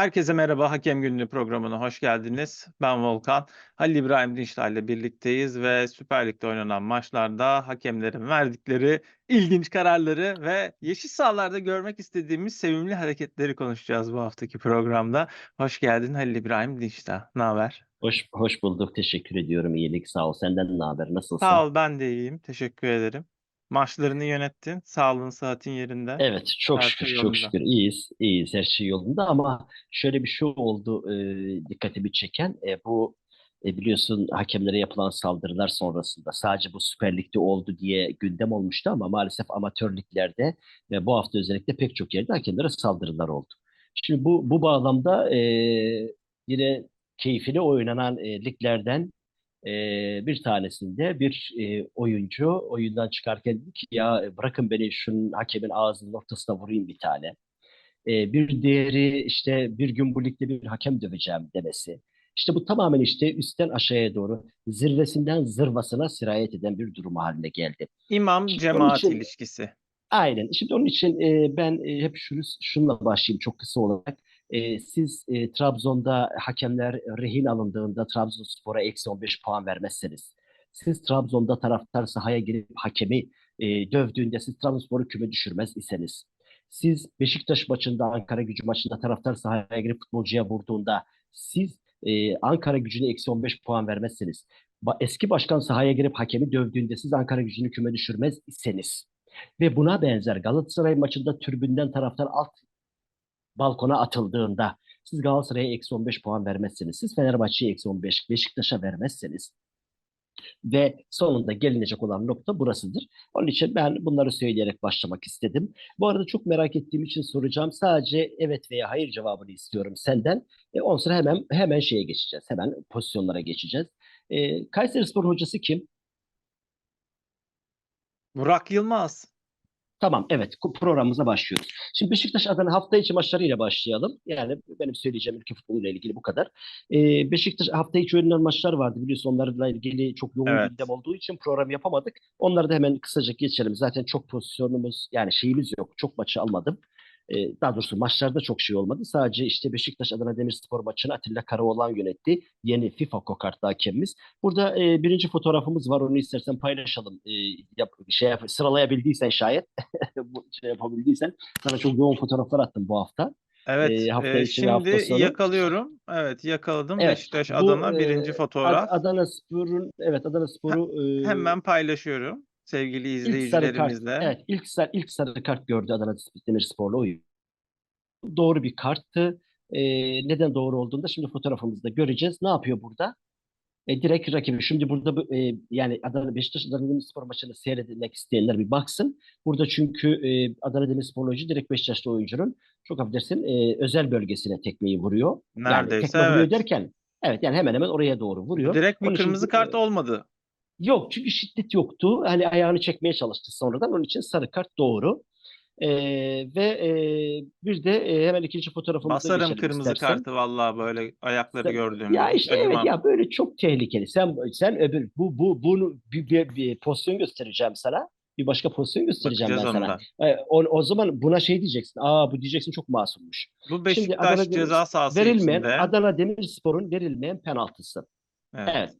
Herkese merhaba, Hakem Günlüğü programına hoş geldiniz. Ben Volkan. Halil İbrahim Dinçler ile birlikteyiz ve Süper Lig'de oynanan maçlarda hakemlerin verdikleri ilginç kararları ve yeşil sahalarda görmek istediğimiz sevimli hareketleri konuşacağız bu haftaki programda. Hoş geldin Halil İbrahim Dinçler. Ne haber? Hoş, hoş bulduk. Teşekkür ediyorum. İyilik sağ ol. Senden ne haber? Nasılsın? Sağ ol, ben de iyiyim. Teşekkür ederim. Maçlarını yönettin. Sağlığın, sıhhatin yerinde. Evet, çok Her şükür, şey çok şükür. İyiyiz, iyiyiz. Her şey yolunda ama şöyle bir şey oldu e, dikkatimi çeken. E, bu e, biliyorsun hakemlere yapılan saldırılar sonrasında sadece bu Süper Lig'de oldu diye gündem olmuştu ama maalesef amatör liglerde ve bu hafta özellikle pek çok yerde hakemlere saldırılar oldu. Şimdi bu bu bağlamda e, yine keyfini oynanan e, liglerden e, bir tanesinde bir e, oyuncu oyundan çıkarken dedi ki ya bırakın beni şunun hakemin ağzının ortasına vurayım bir tane. E, bir diğeri işte bir gün bu ligde bir hakem döveceğim demesi. İşte bu tamamen işte üstten aşağıya doğru zirvesinden zırvasına sirayet eden bir durum haline geldi. İmam Şimdi cemaat için ilişkisi. Aynen. Şimdi onun için e, ben e, hep şunu, şununla başlayayım çok kısa olarak. E, siz e, Trabzon'da hakemler rehin alındığında Trabzonspor'a eksi 15 puan vermezseniz, siz Trabzon'da taraftar sahaya girip hakemi e, dövdüğünde siz Trabzonspor'u küme düşürmez iseniz, siz Beşiktaş maçında, Ankara gücü maçında taraftar sahaya girip futbolcuya vurduğunda, siz e, Ankara gücüne eksi 15 puan vermezseniz, ba- eski başkan sahaya girip hakemi dövdüğünde siz Ankara gücünü küme düşürmez iseniz, ve buna benzer Galatasaray maçında tribünden taraftar alt balkona atıldığında siz Galatasaray'a eksi 15 puan vermezseniz, siz Fenerbahçe'ye eksi 15, Beşiktaş'a vermezseniz ve sonunda gelinecek olan nokta burasıdır. Onun için ben bunları söyleyerek başlamak istedim. Bu arada çok merak ettiğim için soracağım. Sadece evet veya hayır cevabını istiyorum senden. E, on sonra hemen hemen şeye geçeceğiz. Hemen pozisyonlara geçeceğiz. E, Kayserispor hocası kim? Burak Yılmaz. Tamam, evet programımıza başlıyoruz. Şimdi Beşiktaş Adana hafta içi maçlarıyla başlayalım. Yani benim söyleyeceğim ülke futboluyla ilgili bu kadar. Ee, Beşiktaş hafta içi oynanan maçlar vardı biliyorsun onlarla ilgili çok yoğun Evet. gündem olduğu için program yapamadık. Onları da hemen kısaca geçelim. Zaten çok pozisyonumuz yani şeyimiz yok. Çok maçı almadım. Daha doğrusu maçlarda çok şey olmadı. Sadece işte Beşiktaş Adana Demirspor maçını Atilla Karaoğlan yönetti. Yeni FIFA kokartlı hakemimiz. Burada e, birinci fotoğrafımız var. Onu istersen paylaşalım. E, yap, şey yap, sıralayabildiysen şayet şey yapabildiysen sana çok yoğun fotoğraflar attım bu hafta. Evet, Ee, hafta e, ve hafta şimdi sonu. yakalıyorum. Evet, yakaladım. Evet, Beşiktaş bu Adana e, birinci fotoğraf. Adana Spor'un evet Adana Spor'u e, Hemen paylaşıyorum sevgili ilk sarı kart izleyicilerimizle. evet ilk sarı ilk sarı kart gördü Adana Demirspor'la oyun. Doğru bir karttı. E, neden doğru olduğunu da şimdi fotoğrafımızda göreceğiz. Ne yapıyor burada? E, direkt rakibi. Şimdi burada bu, e, yani Adana Beşiktaş Adana Demirspor maçını seyretmek isteyenler bir baksın. Burada çünkü e, Adana Demirspor oyuncu direkt Beşiktaşlı oyuncunun çok affedersin e, özel bölgesine tekmeyi vuruyor. Yani Neredeyse tekme vuruyor evet. derken evet yani hemen hemen oraya doğru vuruyor. Direkt bir Onun için kırmızı bu- kart olmadı. Yok çünkü şiddet yoktu. Hani ayağını çekmeye çalıştı sonradan. Onun için sarı kart doğru. E, ve e, bir de e, hemen ikinci fotoğrafımıza Basarım kırmızı istersen. kartı vallahi böyle ayakları Sen- gördüğümde. Ya işte evet acımam. ya böyle çok tehlikeli. Sen sen öbür bu bu bunu bir, bir, bir pozisyon göstereceğim sana. Bir başka pozisyon göstereceğim Bakacağız ben sana. E, o, o zaman buna şey diyeceksin. Aa bu diyeceksin çok masummuş. Bu Şimdi Beşiktaş Adana Demir- ceza sahası verilmeyen içinde. Adana Demirspor'un verilmeyen penaltısı. Evet. Evet.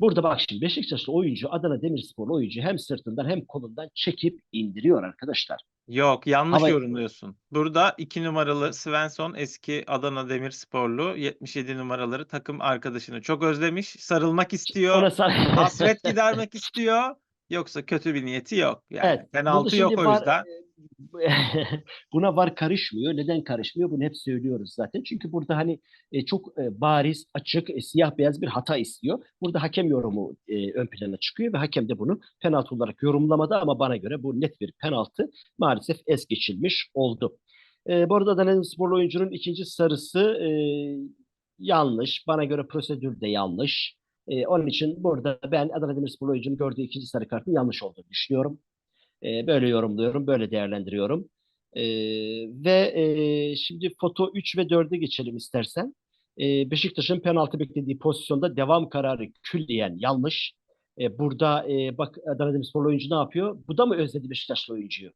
Burada bak şimdi Beşiktaşlı oyuncu Adana Demirspor oyuncu hem sırtından hem kolundan çekip indiriyor arkadaşlar. Yok yanlış Hava- yorumluyorsun. Burada 2 numaralı Svensson eski Adana Demirsporlu 77 numaraları takım arkadaşını çok özlemiş. Sarılmak istiyor. Ona sar- Hasret gidermek istiyor. Yoksa kötü bir niyeti yok. Yani Evet. penaltı yok o yüzden. Buna var karışmıyor. Neden karışmıyor? Bunu hep söylüyoruz zaten. Çünkü burada hani e, çok e, bariz, açık, e, siyah beyaz bir hata istiyor. Burada hakem yorumu e, ön plana çıkıyor ve hakem de bunu penaltı olarak yorumlamadı ama bana göre bu net bir penaltı maalesef es geçilmiş oldu. E, bu arada Adana Demirsporlu oyuncunun ikinci sarısı e, yanlış. Bana göre prosedür de yanlış. E, onun için burada ben Adana Demirsporlu oyuncunun gördüğü ikinci sarı kartın yanlış olduğunu düşünüyorum. E, böyle yorumluyorum, böyle değerlendiriyorum. E, ve e, şimdi foto 3 ve 4'e geçelim istersen. E, Beşiktaş'ın penaltı beklediği pozisyonda devam kararı külliyen yanlış. E, burada e, bak Adana Demirsporlu oyuncu ne yapıyor? Bu da mı özledi Beşiktaşlı oyuncuyu?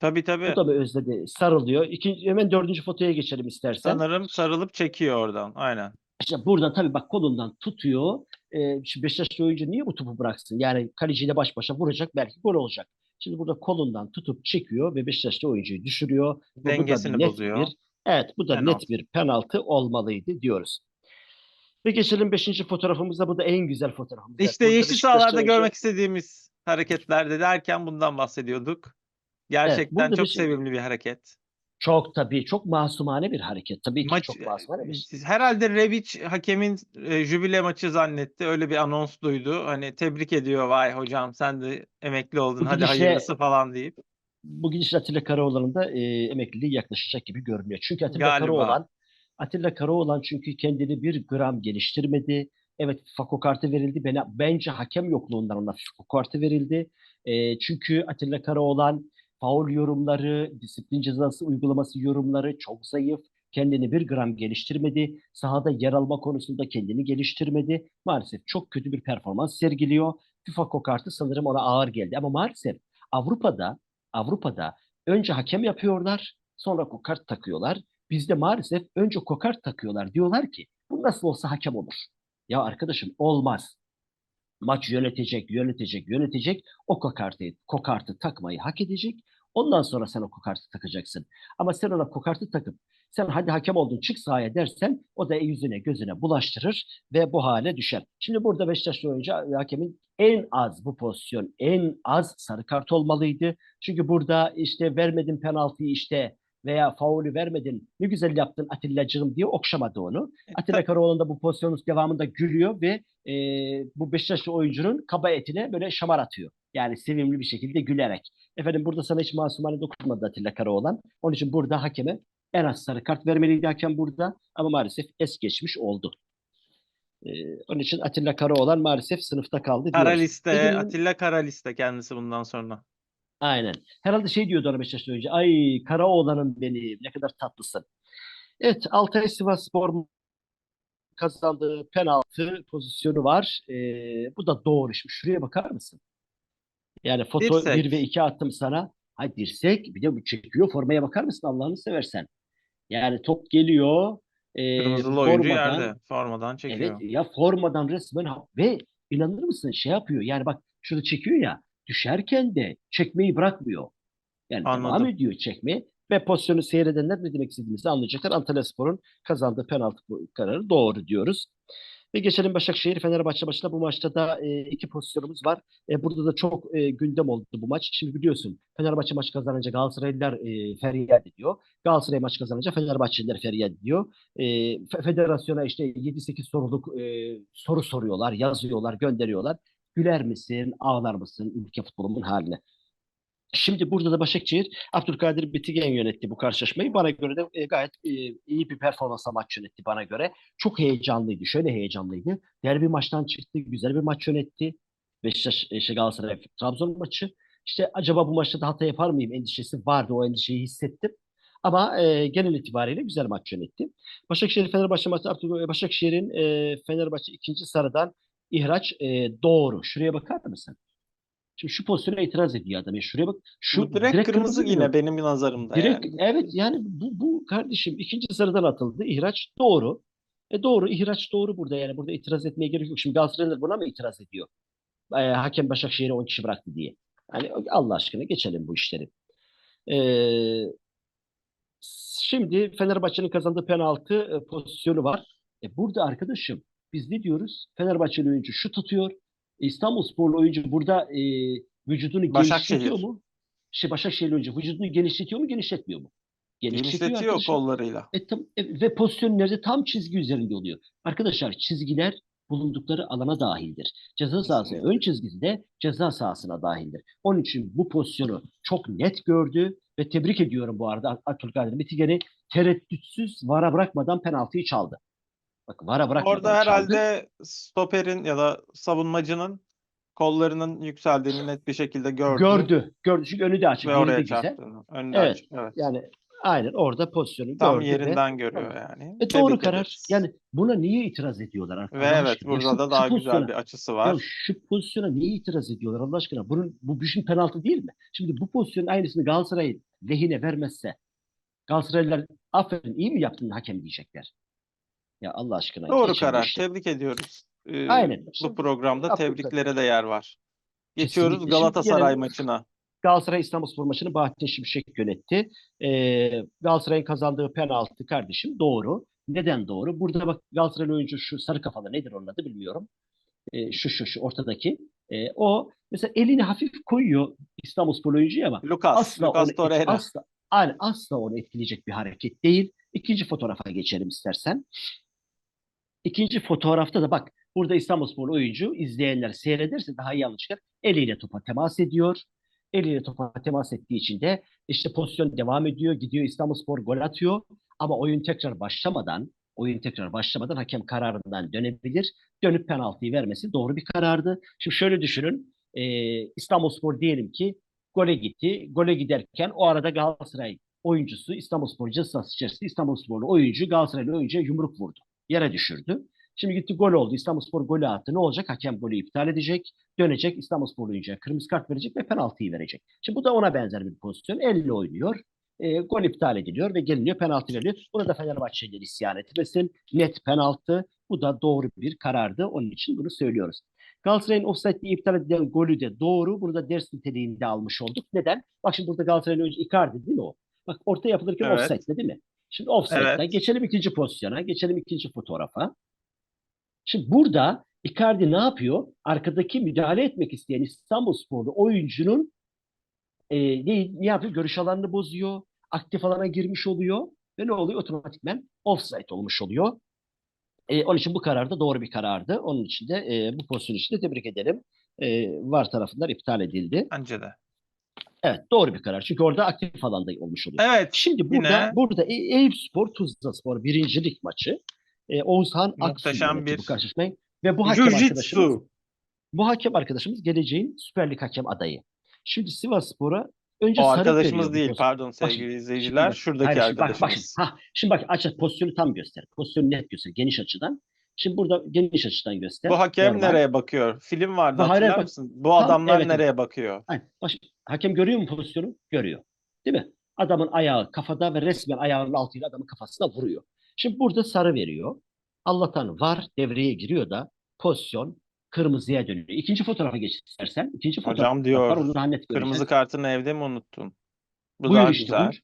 Tabii tabii. Bu da mı özledi? Sarılıyor. İkinci, hemen dördüncü fotoya geçelim istersen. Sanırım sarılıp çekiyor oradan. Aynen. İşte buradan tabii bak kolundan tutuyor. Ee, şimdi Beşiktaşlı oyuncu niye bu topu bıraksın? Yani kaleciyle baş başa vuracak belki gol olacak. Şimdi burada kolundan tutup çekiyor ve Beşiktaşlı oyuncuyu düşürüyor. Dengesini net bozuyor. Bir, evet bu da Penaltı. net bir penaltı olmalıydı diyoruz. Ve geçelim beşinci fotoğrafımıza. Bu da en güzel fotoğrafımız. Evet, İşte burada yeşil sahalarda görmek istediğimiz hareketlerde derken bundan bahsediyorduk. Gerçekten burada çok bir sevimli bir hareket. Çok tabii çok masumane bir hareket. Tabii ki Maç çok masumane bir şey. herhalde Rebic hakemin e, jübile maçı zannetti. Öyle bir anons duydu. Hani tebrik ediyor vay hocam sen de emekli oldun. Bu Hadi gidişle- hayırlısı falan deyip. bu gidişle Atilla Karaoğlan'ın da e, emekliliği yaklaşacak gibi görünüyor. Çünkü Atilla Galiba. Karaoğlan Atilla Karaoğlan çünkü kendini bir gram geliştirmedi. Evet Fako kartı verildi. Ben, bence hakem yokluğundan ona Fako kartı verildi. E, çünkü Atilla Karaoğlan faul yorumları, disiplin cezası uygulaması yorumları çok zayıf. Kendini bir gram geliştirmedi. Sahada yer alma konusunda kendini geliştirmedi. Maalesef çok kötü bir performans sergiliyor. FIFA kartı sanırım ona ağır geldi. Ama maalesef Avrupa'da Avrupa'da önce hakem yapıyorlar, sonra kokart takıyorlar. Bizde maalesef önce kokart takıyorlar. Diyorlar ki bu nasıl olsa hakem olur. Ya arkadaşım olmaz. Maç yönetecek, yönetecek, yönetecek. O kokartı, kokartı takmayı hak edecek. Ondan sonra sen o kokartı takacaksın. Ama sen ona kokartı takıp sen hadi hakem oldun çık sahaya dersen o da yüzüne gözüne bulaştırır ve bu hale düşer. Şimdi burada Beşiktaşlı oyuncu hakemin en az bu pozisyon en az sarı kart olmalıydı. Çünkü burada işte vermedin penaltıyı işte veya faulü vermedin ne güzel yaptın Atilla'cığım diye okşamadı onu. Atilla Karaoğlan da bu pozisyonun devamında gülüyor ve e, bu Beşiktaşlı oyuncunun kaba etine böyle şamar atıyor. Yani sevimli bir şekilde gülerek. Efendim burada sana hiç masumane dokunmadı Atilla Karaoğlan. Onun için burada hakeme en az sarı kart vermeliydi hakem burada ama maalesef es geçmiş oldu. Ee, onun için Atilla Karaoğlan maalesef sınıfta kaldı Kara liste, Atilla Kara liste kendisi bundan sonra. Aynen. Herhalde şey diyordu ona Beşiktaş'ta önce. Ay Karaoğlan'ım benim ne kadar tatlısın. Evet Altay Sivasspor kazandığı penaltı pozisyonu var. Ee, bu da doğru. Şimdi şuraya bakar mısın? Yani foto Dirsek. 1 ve 2 attım sana. Hay dirsek bir de bu çekiyor. Formaya bakar mısın Allah'ını seversen? Yani top geliyor. E, Kırmızılı oyuncu formadan- yerde. Formadan çekiyor. Evet ya formadan resmen ve inanır mısın şey yapıyor yani bak şurada çekiyor ya düşerken de çekmeyi bırakmıyor. Yani devam Anladım. ediyor çekmeye ve pozisyonu seyredenler ne demek istediğimizi anlayacaklar. Antalyaspor'un kazandığı penaltı kararı doğru diyoruz. Ve geçelim Başakşehir Fenerbahçe maçına. Bu maçta da e, iki pozisyonumuz var. E, burada da çok e, gündem oldu bu maç. Şimdi biliyorsun Fenerbahçe maç kazanınca Galatasaraylılar e, feryat ediyor. Galatasaray maç kazanınca Fenerbahçeliler feryat ediyor. E, fe- federasyona işte 7-8 soruluk e, soru soruyorlar, yazıyorlar, gönderiyorlar. Güler misin, ağlar mısın ülke futbolunun haline? Şimdi burada da Başakşehir Abdülkadir Bitigen yönetti bu karşılaşmayı. Bana göre de e, gayet e, iyi bir performansla maç yönetti bana göre. Çok heyecanlıydı. Şöyle heyecanlıydı. Derbi maçtan çıktı. Güzel bir maç yönetti. Beşiktaş, e, şey, Galatasaray Trabzon maçı. İşte acaba bu maçta da hata yapar mıyım endişesi vardı. O endişeyi hissettim. Ama e, genel itibariyle güzel maç yönetti. Başakşehir Fenerbahçe maçı Abdül- Başakşehir'in e, Fenerbahçe ikinci sarıdan ihraç e, doğru. Şuraya bakar mısın? Şimdi şu pozisyona itiraz ediyor adam. Ya şuraya bak. Şu Bu direkt, kırmızı diyor. yine benim nazarımda. Direkt yani. evet yani bu, bu kardeşim ikinci sıradan atıldı. İhraç doğru. E doğru ihraç doğru burada yani burada itiraz etmeye gerek yok. Şimdi Galatasaraylılar buna mı itiraz ediyor? E, hakem Başakşehir'e 10 kişi bıraktı diye. Hani Allah aşkına geçelim bu işleri. E, şimdi Fenerbahçe'nin kazandığı penaltı e, pozisyonu var. E, burada arkadaşım biz ne diyoruz? Fenerbahçeli oyuncu şu tutuyor. E, İstanbulsporlu oyuncu burada e, vücudunu Başakşehir. genişletiyor mu? Şey Başakşehirli oyuncu vücudunu genişletiyor mu, genişletmiyor mu? Genişletiyor arkadaşım. kollarıyla. E, tam, e, ve pozisyon nerede? Tam çizgi üzerinde oluyor. Arkadaşlar çizgiler bulundukları alana dahildir. Ceza sahası Kesinlikle. ön çizgisi de ceza sahasına dahildir. Onun için bu pozisyonu çok net gördü ve tebrik ediyorum bu arada Abdülkadir Bitigen'i tereddütsüz vara bırakmadan penaltıyı çaldı. Bak vara bırakmadan Orada çaldı. herhalde stoperin ya da savunmacının kollarının yükseldiğini net bir şekilde gördü. gördü. Gördü çünkü önü de açık. Ve oraya güzel. çarptığını. Evet. açık. Evet. Yani Aynen orada pozisyonu Tam gördü ve yerinden görüyor Tamam. yani. E doğru Tebrik karar. ederiz. Yani buna niye itiraz ediyorlar Ve Allah evet aşkına? Ya burada şu- da şu daha güzel pozisyona- bir açısı Ya var. şu pozisyona niye itiraz ediyorlar Allah aşkına? Bunun bu bir penaltı değil mi? Şimdi bu pozisyonun aynısını Galatasaray'ın lehine vermezse Galatasaraylılar aferin iyi mi yaptın hakem diyecekler. Ya Allah aşkına. Doğru geçin karar. işi. Tebrik ediyoruz. Ee, Aynen. Bu programda Yaptık tebriklere de yer var. Geçiyoruz Kesinlikle. Şimdi Galatasaray gelelim- maçına. Galatasaray İstanbulspor maçını Bahattin Şimşek yönetti. Ee, Galatasaray'ın kazandığı penaltı kardeşim doğru. Neden doğru? Burada bak Galatasaray oyuncu şu sarı kafalı nedir onun adı bilmiyorum. Ee, şu şu şu ortadaki. Ee, o mesela elini hafif koyuyor İstanbulspor oyuncuya ama Lucas, asla Lucas onu, Torreira. asla, asla onu etkileyecek bir hareket değil. İkinci fotoğrafa geçelim istersen. İkinci fotoğrafta da bak burada İstanbulspor oyuncu izleyenler seyrederse daha iyi anlaşılır. Eliyle topa temas ediyor. Eliyle topa temas ettiği için de işte pozisyon devam ediyor. Gidiyor İstanbulspor gol atıyor. Ama oyun tekrar başlamadan oyun tekrar başlamadan hakem kararından dönebilir. Dönüp penaltıyı vermesi doğru bir karardı. Şimdi şöyle düşünün. E, İstanbulspor diyelim ki gole gitti. Gole giderken o arada Galatasaray oyuncusu İstanbulspor cezası içerisinde İstanbulsporlu oyuncu Galatasaraylı oyuncuya yumruk vurdu. Yere düşürdü. Şimdi gitti gol oldu. İstanbulspor golü attı. Ne olacak? Hakem golü iptal edecek. Dönecek İstanbulspor oyuncuya kırmızı kart verecek ve penaltıyı verecek. Şimdi bu da ona benzer bir pozisyon. Elle oynuyor. E, gol iptal ediliyor ve geliniyor penaltı veriliyor. Burada Fenerbahçeliler isyan etmesin. Net penaltı. Bu da doğru bir karardı. Onun için bunu söylüyoruz. Galatasaray'ın offside'li iptal edilen golü de doğru. Bunu da ders niteliğinde almış olduk. Neden? Bak şimdi burada Galatasaray'ın oyuncu Icardi değil mi o? Bak orta yapılırken Evet. offside'le değil mi? Şimdi offside'den Evet. geçelim ikinci pozisyona. Geçelim ikinci fotoğrafa. Şimdi burada Icardi ne yapıyor? Arkadaki müdahale etmek isteyen İstanbulsporlu oyuncunun e, ne, ne yapıyor? Görüş alanını bozuyor. Aktif alana girmiş oluyor. Ve ne oluyor? Otomatikmen offside olmuş oluyor. E, onun için bu karar da doğru bir karardı. Onun için de e, bu pozisyon için de tebrik edelim. E, VAR tarafından iptal edildi. Bence de. Evet doğru bir karar. Çünkü orada aktif alanda olmuş oluyor. Evet. Şimdi burada Yine- burada E- Eyüpspor Tuzlaspor birincilik maçı. E, Oğuzhan Aksu Muhteşem yönetti bir bu karşılaşmayı. Ve bu hakem arkadaşımız bu hakem arkadaşımız geleceğin Süper Lig hakem adayı. Şimdi Sivasspor'a önce O sarı arkadaşımız değil. pozisyon. Pardon Bak sevgili şimdi- izleyiciler. Şimdi bak, Şuradaki hayır, şimdi bak, bak, arkadaşımız. ha, şimdi bak aç aç, pozisyonu tam göster. Pozisyonu net göster. Geniş açıdan. Şimdi burada geniş açıdan göster. Bu hakem Normal. nereye bakıyor? Film vardı Bu hatırlar bak- mısın? Bu adamlar evet, nereye bakıyor? Aynen. Şimdi hakem görüyor mu pozisyonu? Görüyor. Değil mi? Adamın ayağı kafada ve resmen ayağının altıyla adamın kafasına vuruyor. Şimdi burada sarı veriyor. Allah'tan var devreye giriyor da pozisyon kırmızıya dönüyor. İkinci fotoğrafa geç istersen. İkinci fotoğraf Hocam var. diyor. Onu daha net Kırmızı kartını evde mi unuttun? Bu Buyur daha işte, güzel. buyur.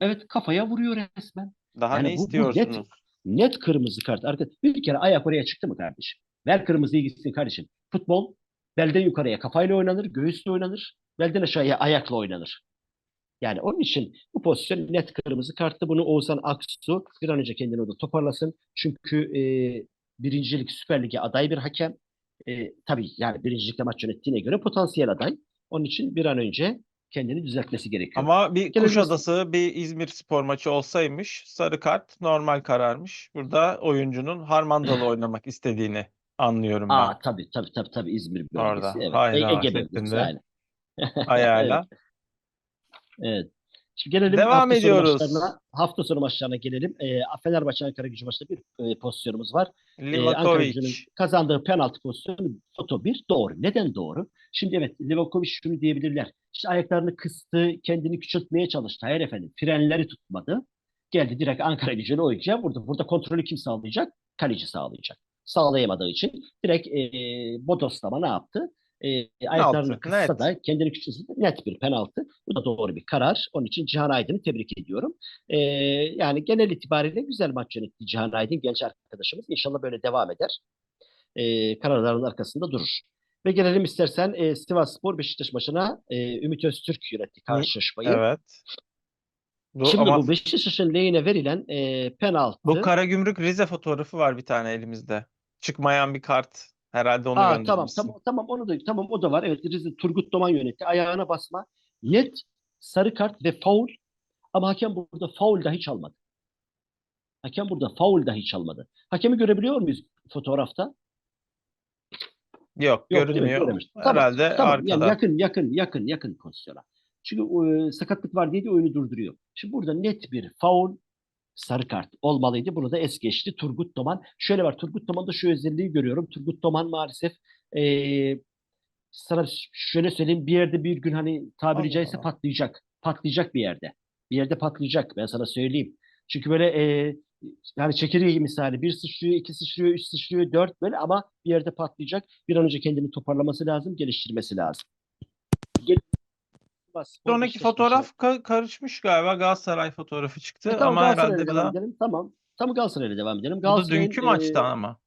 Evet kafaya vuruyor resmen. Daha Yani ne bu- bu istiyorsunuz? Net- kırmızı kart. Arka, bir kere ayak oraya çıktı mı kardeşim? Ver kırmızıyı gitsin kardeşim. Futbol belden yukarıya kafayla oynanır, göğüsle oynanır. Belden aşağıya ayakla oynanır. Yani onun için bu pozisyon net kırmızı karttı. Bunu Oğuzhan Aksu bir an önce kendini orada toparlasın. Çünkü e, birincilik Süper Lig'e aday bir hakem. E, tabii yani birincilikte maç yönettiğine göre potansiyel aday. Onun için bir an önce kendini düzeltmesi gerekiyor. Ama bir Gelelim- Kuşadası, bir İzmir spor maçı olsaymış sarı kart normal kararmış. Burada oyuncunun Harmandalı oynamak istediğini anlıyorum ben. Aa tabii tabii tabii tabii İzmir bölgesi. Orada, Evet. hayda Ege bölgesi aynen. Ayağıyla. Evet. Şimdi gelelim Devam hafta ediyoruz. Sonu maçlarına, hafta sonu maçlarına gelelim. Ee, Fenerbahçe Ankara Gücü maçında bir e, pozisyonumuz var. Ee, Ankara Livakovic. Gücü'nün kazandığı penaltı pozisyonu foto bir doğru. Neden doğru? Şimdi evet Livakovic şunu diyebilirler. İşte ayaklarını kıstı, kendini küçültmeye çalıştı. Hayır efendim. Frenleri tutmadı. Geldi direkt Ankara Gücü'nün oyuncuya vurdu. Burada kontrolü kim sağlayacak? Kaleci sağlayacak. Sağlayamadığı için direkt e, Bodoslama ne yaptı? E, ayaklarını net. da kendini küçültse de net bir penaltı. Bu da doğru bir karar. Onun için Cihan Aydın'ı tebrik ediyorum. E, yani genel itibariyle güzel maç yönetti Cihan Aydın genç arkadaşımız. İnşallah böyle devam eder. E, kararların arkasında durur. Ve gelelim istersen e, Sivas Spor Beşiktaş maçına e, Ümit Öztürk yönetti karşılaşmayı. Evet. Bu, Şimdi ama bu Beşiktaş'ın lehine verilen e, penaltı. bu Karagümrük Rize fotoğrafı var bir tane elimizde. Çıkmayan bir kart. Herhalde onu Aa, tamam tamam tamam onu da tamam o da var. Evet Rize Turgut Doman yönetti. Ayağına basma. Net sarı kart ve faul. Ama hakem burada faul dahi çalmadı. Hakem burada faul dahi çalmadı. Hakemi görebiliyor muyuz fotoğrafta? Yok, Yok, görünmüyor. Tamam, Herhalde Tamam arkada. yani yakın yakın yakın yakın pozisyona. Çünkü e, sakatlık var diye de oyunu durduruyor. Şimdi burada net bir faul sarı kart olmalıydı. Bunu da es geçti Turgut Toman. Şöyle var Turgut Toman'da şu özelliği görüyorum. Turgut Toman maalesef eee, sana şöyle söyleyeyim bir yerde bir gün hani tabiri Allah caizse Allah. patlayacak. Patlayacak bir yerde. Bir yerde patlayacak ben sana söyleyeyim. Çünkü böyle eee yani çekirge misali bir sıçrıyor, iki sıçrıyor, üç sıçrıyor, dört böyle ama bir yerde patlayacak. Bir an önce kendini toparlaması lazım, geliştirmesi lazım. O Sonraki fotoğraf ka- karışmış galiba. Galatasaray fotoğrafı çıktı E, tamam ama herhalde bu devam da, edelim. Tamam. Tamam Galatasaray'la devam edelim. Galatasaray'ın, dünkü e, maçtan ama.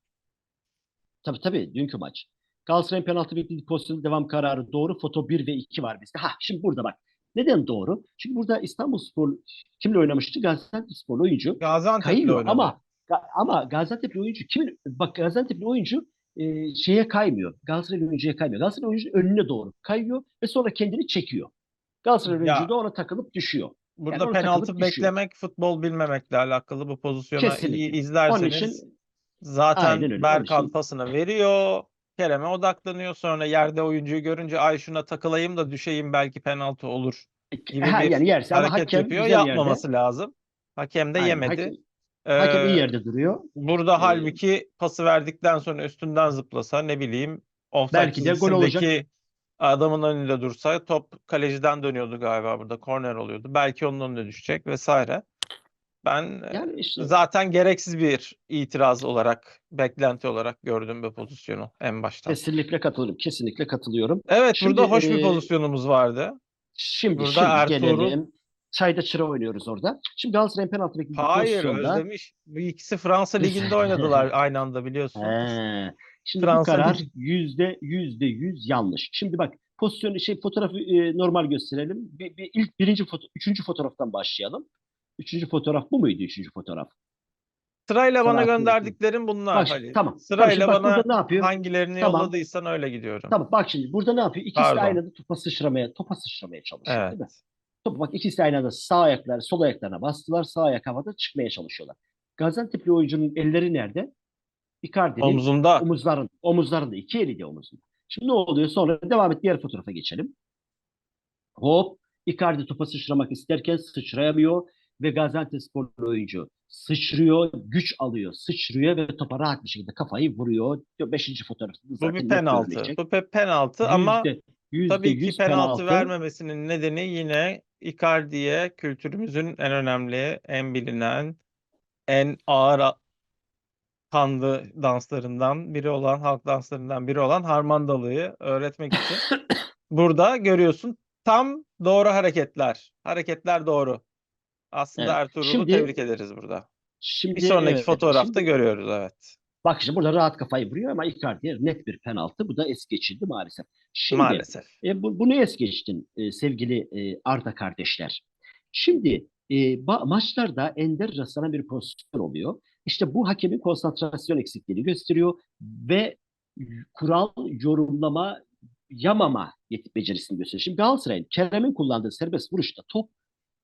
Tabii tabii dünkü maç. Galatasaray'ın penaltı beklediği pozisyonu devam kararı doğru. Foto 1 ve 2 var bizde. Ha şimdi burada bak. Neden doğru? Çünkü burada İstanbulspor kimle oynamıştı? Gaziantepspor oyuncu Gaziantep'le oynadı. ama ama Gaziantep'li oyuncu kimin bak Gaziantep'li oyuncu e, şeye kaymıyor. Galatasaraylı oyuncuya kaymıyor. Galatasaraylı oyuncu önüne doğru kayıyor ve sonra kendini çekiyor. Galatasaraylı Ya, oyuncu da ona takılıp düşüyor. Burada orada penaltı takılıp düşüyor. beklemek futbol bilmemekle alakalı bu pozisyonu Kesinlikle. iyi Onun izlerseniz için zaten Berkan pasını veriyor. Kerem'e odaklanıyor. Sonra yerde oyuncuyu görünce ay şuna takılayım da düşeyim belki penaltı olur gibi ha, bir yani yerse ama hareket hakem yapıyor. güzel yerde. Yapmaması lazım. Hakem de Aynen, yemedi. hakem, hakem iyi Ee, yerde duruyor. Burada Ee, halbuki pası verdikten sonra üstünden zıplasa ne bileyim offside Belki de gol olacak. Adamın önünde dursa top kaleciden dönüyordu galiba burada. Korner oluyordu. Belki onun önüne düşecek vesaire. Ben e, Yani işte zaten gereksiz bir itiraz olarak, beklenti olarak gördüm bu pozisyonu en baştan. kesinlikle katılıyorum. Kesinlikle katılıyorum. Evet, Şimdi, burada hoş bir e, pozisyonumuz vardı. Şimdi Burada şimdi Ertuğrul- gelelim. Çayda çıra oynuyoruz orada. Şimdi Galatasaray'ın penaltı beklediği Hayır, pozisyonda. Özlemiş. Bu ikisi Fransa Ligi'nde oynadılar aynı anda biliyorsun. He. Şimdi Fransa bu karar yüzde yüzde yüz yanlış. Şimdi bak pozisyonu şey fotoğrafı e, normal gösterelim. Bir, bir ilk birinci foto, üçüncü fotoğraftan başlayalım. Üçüncü fotoğraf bu muydu üçüncü fotoğraf? Sırayla Sana bana gönderdiklerim bunlar Bak, Halil. tamam. Sırayla Tamam, bak bana ne yapıyor? hangilerini Tamam. yolladıysan öyle gidiyorum. Tamam bak şimdi burada ne yapıyor? İkisi Pardon. de aynı anda topa sıçramaya, topa sıçramaya çalışıyor değil mi? Evet. Topu bak ikisi de aynı anda sağ ayaklar, sol ayaklarına bastılar. Sağ ayak havada çıkmaya çalışıyorlar. Gaziantep'li oyuncunun elleri nerede? Icardi'nin Omzunda. omuzların, omuzlarında iki eli de omuzunda. Şimdi ne oluyor? Sonra devam et diğer fotoğrafa geçelim. Hop Icardi topa sıçramak isterken sıçrayamıyor ve Gaziantepspor oyuncu sıçrıyor, güç alıyor, sıçrıyor ve topa rahat bir şekilde kafayı vuruyor. Beşinci fotoğrafta Bu bir penaltı. Bu bir penaltı ama Yüzde- yüzde tabii ki yüz penaltı vermemesinin nedeni yine Icardi'ye kültürümüzün en önemli, en bilinen, en ağır kanlı danslarından biri olan, halk danslarından biri olan harmandalığı öğretmek için. Burada görüyorsun tam doğru hareketler. Hareketler doğru. Aslında Evet. Ertuğrul'u Şimdi- tebrik ederiz burada. Şimdi Bir sonraki evet, fotoğrafta şimdi- görüyoruz evet. Bak şimdi burada rahat kafayı vuruyor ama Icardi'ye net bir penaltı. Bu da es geçildi maalesef. Şimdi Maalesef. E, bu, bunu es geçtin e, sevgili e, Arda kardeşler. Şimdi e, ba- maçlarda ender rastlanan bir pozisyon oluyor. İşte bu hakemin konsantrasyon eksikliğini gösteriyor ve kural yorumlama yamama becerisini gösteriyor. Şimdi Galatasaray'ın Kerem'in kullandığı serbest vuruşta top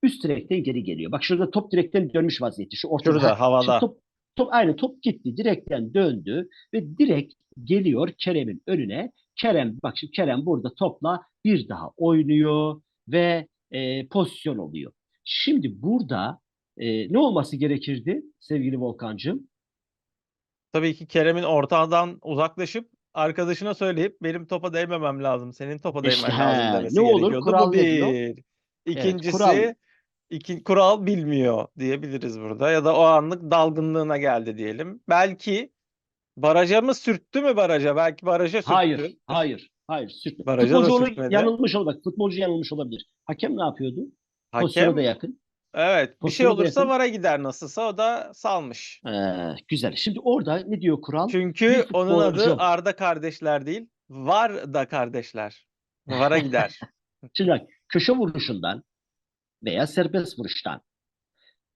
üst direkten geri geliyor. Bak şurada top direkten dönmüş vaziyette. Şu ortada. Şurada havada. top, top aynı top gitti direkten döndü ve direkt geliyor Kerem'in önüne. Kerem bak şimdi Kerem burada topla bir daha oynuyor ve e, pozisyon oluyor. Şimdi burada e, ne olması gerekirdi sevgili Volkancığım? Tabii ki Kerem'in ortadan uzaklaşıp arkadaşına söyleyip benim topa değmemem lazım. Senin topa İşte değmen lazım he, demesi ne olur, gerekiyordu. kural Bu bir. İkincisi kural- iki, kural bilmiyor diyebiliriz burada. Ya da o anlık dalgınlığına geldi diyelim. Belki baraja mı sürttü mü baraja? Belki baraja sürttü. Hayır, hayır, hayır. Sürtme. Baraja da Futbolcu onu sürtmedi. yanılmış olabilir. Futbolcu yanılmış olabilir. Hakem ne yapıyordu? Pozisyona Hakem da yakın. Evet bir şey olursa yakın. vara gider nasılsa o da salmış. Ee, güzel. Şimdi orada ne diyor kural? Çünkü Bir onun adı Arda kardeşler değil. Var da kardeşler. Vara gider. Şimdi bak köşe vuruşundan veya serbest vuruştan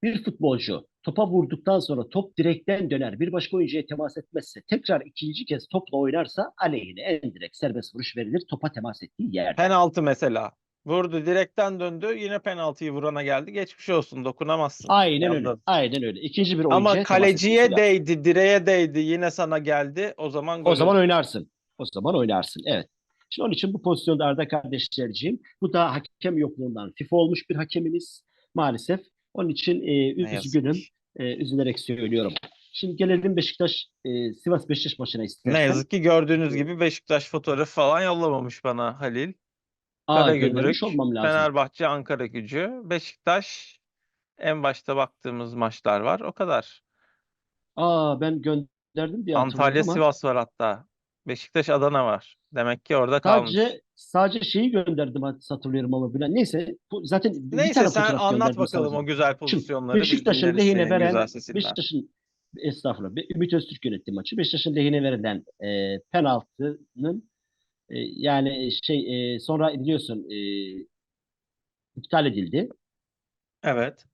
bir futbolcu topa vurduktan sonra top direkten döner bir başka oyuncuya temas etmezse tekrar ikinci kez topla oynarsa aleyhine en direkt serbest vuruş verilir topa temas ettiği yerde. Penaltı mesela. Vurdu direkten döndü. Yine penaltıyı vurana geldi. Geçmiş olsun dokunamazsın. Aynen öyle. Aynen öyle. İkinci bir oyuncuya Ama kaleciye değdi, direğe değdi. Yine sana geldi. O zaman gol O zaman oynarsın. O zaman oynarsın. Evet. Şimdi onun için bu pozisyonda Arda kardeşlerciğim bu da hakem yokluğundan FIFA olmuş bir hakemimiz Maalesef. Onun için e, Ne üzgünüm. E, üzülerek söylüyorum. Şimdi gelelim Beşiktaş e, Sivas Beşiktaş maçına Ne istersen. yazık ki gördüğünüz gibi Beşiktaş fotoğrafı falan yollamamış bana Halil. Karagümrük, olmam lazım. Fenerbahçe, Ankara Gücü, Beşiktaş en başta baktığımız maçlar var. O kadar. Aa ben gönderdim diye Antalya, ama Sivas var hatta. Beşiktaş, Adana var. Demek ki orada kalmış. sadece sadece şeyi gönderdim hatırlıyorum ama bilen. Neyse bu zaten bir Neyse tane sen fotoğraf anlat gönderdim bakalım sadece. o güzel Şimdi pozisyonları. Beşiktaş'ın dinleriz lehine senin veren güzel sesinden. Beşiktaş'ın estağfurullah Be- Ümit Öztürk yönetti maçı. Beşiktaş'ın lehine verilen e, penaltının e, yani şey e, sonra biliyorsun e, iptal edildi. Evet.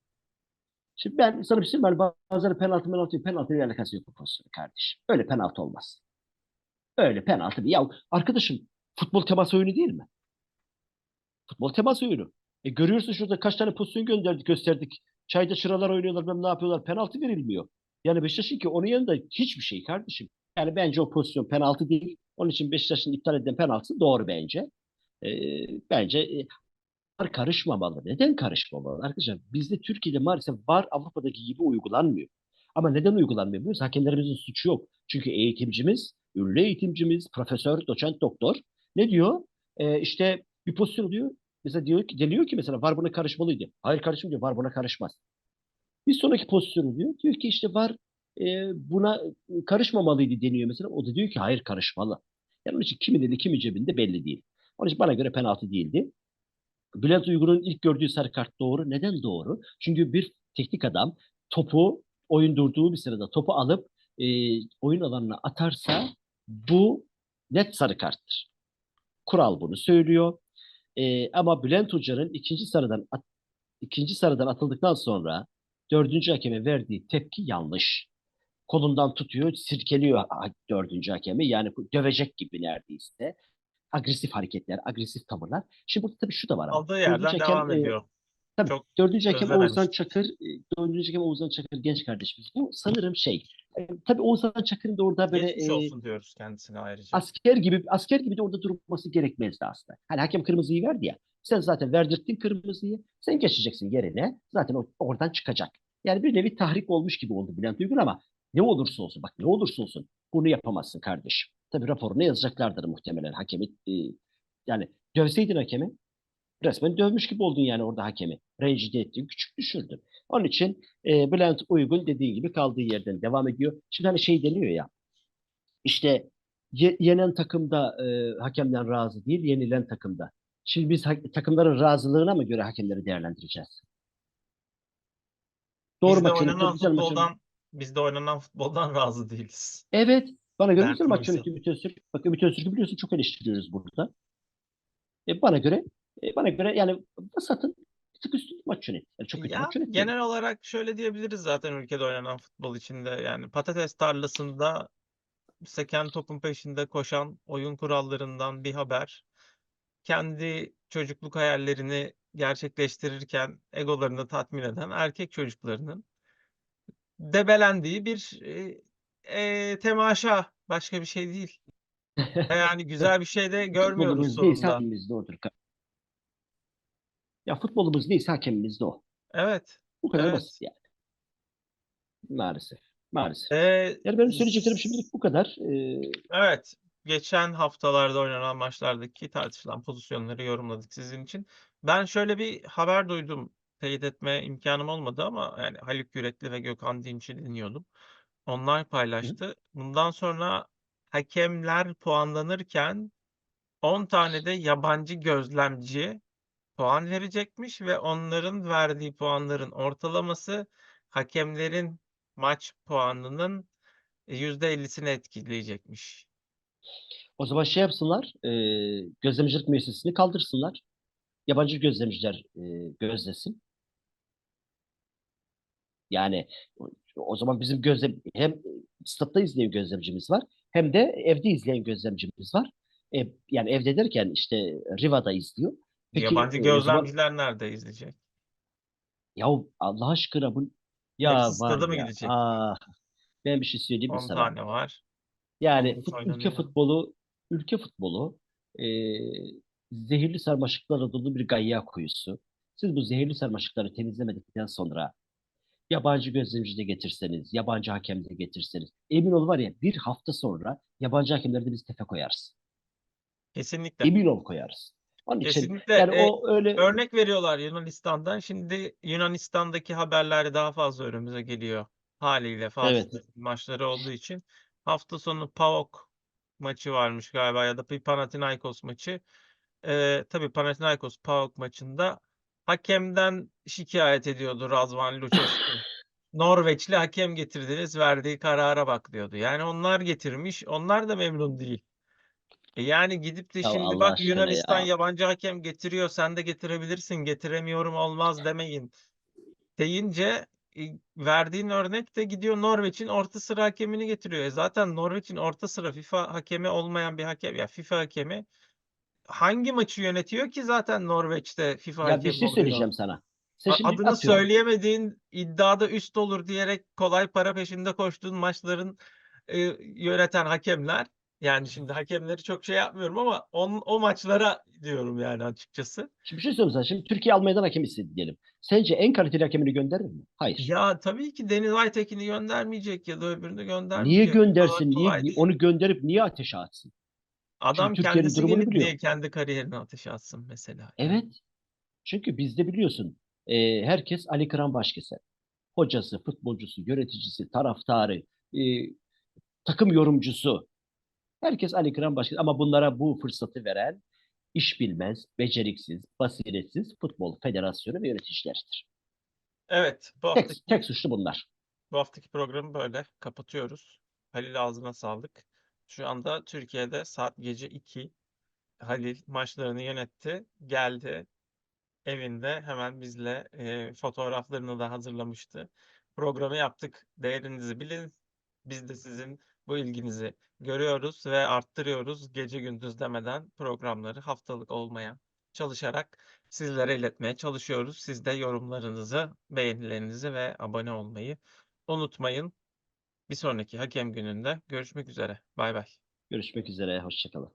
Şimdi ben sana bir şey söyleyeyim. mi? Bazen penaltı penaltı penaltı ile alakası yok bu pozisyonun kardeşim. Öyle penaltı olmaz. Öyle penaltı değil. Ya arkadaşım futbol temas oyunu değil mi? Futbol temas oyunu. E görüyorsun şurada kaç tane pozisyon gönderdik gösterdik. Çayda çıralar oynuyorlar ben ne yapıyorlar penaltı verilmiyor. Yani Beşiktaş'ın ki onun yanında hiçbir şey kardeşim. Yani bence o pozisyon penaltı değil. Onun için Beşiktaş'ın iptal edilen penaltısı doğru bence. E, bence e, VAR karışmamalı. Neden karışmamalı? Arkadaşlar bizde Türkiye'de maalesef VAR Avrupa'daki gibi uygulanmıyor. Ama neden uygulanmıyor? biliyor musunuz? Hakemlerimizin suçu yok. Çünkü eğitimcimiz, ünlü eğitimcimiz, profesör, doçent, doktor ne diyor? Ee, işte bir pozisyon diyor. Mesela diyor ki, deniyor ki mesela VAR buna karışmalıydı. Hayır kardeşim diyor VAR buna karışmaz. Bir sonraki pozisyonu diyor. Diyor ki işte VAR e, buna karışmamalıydı deniyor mesela. O da diyor ki hayır karışmalı. Yani onun için kimin eli kimin cebinde belli değil. Onun için bana göre penaltı değildi. Bülent Uygur'un ilk gördüğü sarı kart doğru. Neden doğru? Çünkü bir teknik adam topu oyun durduğu bir sırada topu alıp e, oyun alanına atarsa bu net sarı karttır. Kural bunu söylüyor. E, ama Bülent Hoca'nın ikinci sarıdan at- ikinci sarıdan atıldıktan sonra dördüncü hakeme verdiği tepki yanlış. Kolundan tutuyor, sirkeliyor dördüncü hakemi. Yani dövecek gibi neredeyse agresif hareketler, agresif tavırlar. Şimdi burada tabii şu da var ama. Aldığı yerden Dördüncü devam hakem, e, ediyor. Tabii. Çok Dördüncü hakem özlememiş. Oğuzhan Çakır, e, dördüncü hakem Oğuzhan Çakır genç kardeşimiz. Bu sanırım şey. e, tabii Oğuzhan Çakır'ın da orada böyle Geçmiş e, olsun diyoruz kendisine ayrıca. asker gibi asker gibi de orada durması gerekmezdi aslında. Hani hakem kırmızıyı verdi ya. Sen zaten verdirttin kırmızıyı. Sen geçeceksin yerine. Zaten oradan çıkacak. Yani bir nevi tahrik olmuş gibi oldu Bülent Uygun ama ne olursa olsun bak ne olursa olsun bunu yapamazsın kardeşim. Tabii raporunu yazacaklardır muhtemelen hakemi. e, yani dövseydin hakemi resmen dövmüş gibi oldun yani orada hakemi. Rencide ettin, küçük düşürdün. Onun için e, Bülent Uygun dediği gibi kaldığı yerden devam ediyor. Şimdi hani şey deniyor ya işte ye- yenen takımda e, hakemden razı değil, yenilen takımda. Şimdi biz takımların razılığına mı göre hakemleri değerlendireceğiz? Doğru Bizde oynanan maç futboldan bizde oynanan futboldan razı değiliz. Evet. Bana göre güzel maç kimse- yönetti Ümit Öztürk. Bak Ümit Öztürk'ü biliyorsun çok eleştiriyoruz burada. E, bana göre e, bana göre yani Vasat'ın bir tık üstün maç yönetti. Yani çok kötü Ya maç yönetti. genel olarak şöyle diyebiliriz zaten ülkede oynanan futbol içinde yani patates tarlasında seken topun peşinde koşan oyun kurallarından bir haber. Kendi çocukluk hayallerini gerçekleştirirken egolarını tatmin eden erkek çocuklarının debelendiği bir e, e, temaşa başka bir şey değil. Yani güzel bir şey de görmüyoruz sonunda. hakemimiz de odur. Ya futbolumuz neyse hakemimiz de o. Evet. Bu kadar Evet. basit yani. Maalesef. Maalesef. Ee, Yani benim söyleyeceklerim şimdilik bu kadar. Ee, Evet. Geçen haftalarda oynanan maçlardaki tartışılan pozisyonları yorumladık sizin için. Ben şöyle bir haber duydum. Teyit etme imkanım olmadı ama yani Haluk Yürekli ve Gökhan Dinç'i dinliyordum. Onlar paylaştı. Bundan sonra hakemler puanlanırken 10 tane de yabancı gözlemci puan verecekmiş ve onların verdiği puanların ortalaması hakemlerin maç puanının %50'sini etkileyecekmiş. o zaman şey yapsınlar. E, gözlemcilik müessesesini kaldırsınlar. Yabancı gözlemciler e, gözlesin. Yani o, zaman bizim gözlem hem statta izleyen gözlemcimiz var hem de evde izleyen gözlemcimiz var. E, yani evde derken işte Riva'da izliyor. Peki, Yabancı e, o zaman- gözlemciler nerede izleyecek? Ya Allah aşkına bu ya Hepsi var stada mı ya. gidecek? Ah, ben bir şey söyleyeyim mi 10 sana? tane var. Yani fut- ülke futbolu ülke futbolu e, zehirli sarmaşıklarla dolu bir gayya kuyusu. Siz bu zehirli sarmaşıkları temizlemedikten sonra yabancı gözlemci de getirseniz, yabancı hakem de getirseniz emin ol var ya bir hafta sonra yabancı hakemleri de biz tefe koyarız. Kesinlikle. Emin ol koyarız. Onun için Kesinlikle. yani E, o öyle Örnek veriyorlar Yunanistan'dan. Şimdi Yunanistan'daki haberler daha fazla önümüze geliyor. Haliyle Fatih Evet. Maçları olduğu için. Hafta sonu PAOK maçı varmış galiba ya da bir Panathinaikos maçı. Ee, tabii Panathinaikos PAOK maçında hakemden şikayet ediyordu Razvan Lucescu. Norveçli hakem getirdiniz verdiği karara bak diyordu. Yani onlar getirmiş. Onlar da memnun değil. E yani gidip de Ya şimdi Allah bak Yunanistan ya. yabancı hakem getiriyor sen de getirebilirsin getiremiyorum olmaz demeyin deyince e, verdiğin örnek de gidiyor Norveç'in orta sıra hakemini getiriyor. E zaten Norveç'in orta sıra FIFA hakemi olmayan bir hakem ya FIFA hakemi hangi maçı yönetiyor ki zaten Norveç'te FIFA ya bir hakemi şey oluyor? söyleyeceğim sana. A- şimdi Adını atıyorum. söyleyemediğin iddiada üst olur diyerek kolay para peşinde koştuğun maçların e, yöneten hakemler yani şimdi hakemleri çok şey yapmıyorum ama on, o maçlara diyorum yani açıkçası. Şimdi bir şey söyleyeyim sana. Şimdi Türkiye Almanya'dan hakem istedi diyelim. Sence en kaliteli hakemini gönderir mi? Hayır. Ya tabii ki Deniz Aytekin'i göndermeyecek ya da öbürünü Niye göndermeyecek. Kadar göndersin? Niye kolay değil. onu gönderip niye ateşe atsın? Adam Türkiye'nin kendisi durumunu gelip biliyor. niye kendi kariyerini ateşe atsın mesela. Evet. Çünkü bizde biliyorsun e, herkes Ali Kıran Başkeser. Hocası, futbolcusu, yöneticisi, taraftarı, e, takım yorumcusu. Herkes Ali Kıran Başkeser. Ama bunlara bu fırsatı veren iş bilmez, beceriksiz, basiretsiz futbol federasyonu ve yöneticileridir. Evet bu Tek, haftaki, tek suçlu bunlar. bu haftaki programı böyle kapatıyoruz. Halil ağzına sağlık. Şu anda Türkiye'de saat gece 2. Halil maçlarını yönetti. Geldi evinde hemen bizle e, fotoğraflarını da hazırlamıştı. Programı yaptık. Değerinizi bilin. Biz de sizin bu ilginizi görüyoruz ve arttırıyoruz. Gece gündüz demeden programları haftalık olmaya çalışarak sizlere iletmeye çalışıyoruz. Siz de yorumlarınızı, beğenilerinizi ve abone olmayı unutmayın. Bir sonraki hakem gününde görüşmek üzere. Bay bay. Görüşmek üzere. Hoşçakalın.